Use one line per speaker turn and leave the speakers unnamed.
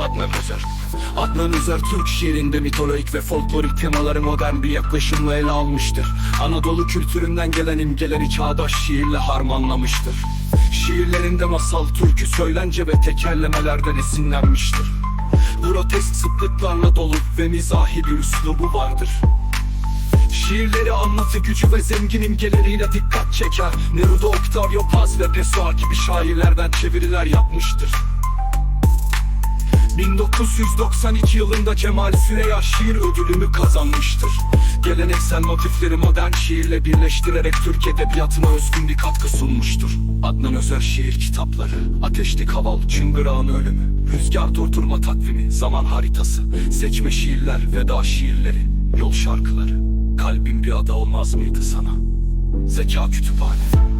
Adnan Özer. Adnan Özer Türk şiirinde mitolojik ve folklorik temaları modern bir yaklaşımla ele almıştır. Anadolu kültüründen gelen imgeleri çağdaş şiirle harmanlamıştır. Şiirlerinde masal, türkü, söylence ve tekerlemelerden esinlenmiştir. Grotesk sıklıklarla dolu ve mizahi bir üslubu vardır. Şiirleri anlatı gücü ve zengin imgeleriyle dikkat çeker. Neruda, Octavio Paz ve Pessoa gibi şairlerden çeviriler yapmıştır 1992 yılında Cemal Süreya şiir ödülünü kazanmıştır. Geleneksel motifleri modern şiirle birleştirerek Türk edebiyatına özgün bir katkı sunmuştur. Adnan Özer şiir kitapları, Ateşli Kaval, Çıngırağın Ölümü, Rüzgar Durdurma Takvimi, Zaman Haritası, Seçme Şiirler, Veda Şiirleri, Yol Şarkıları, Kalbim bir ada olmaz mıydı sana? Zeka Kütüphane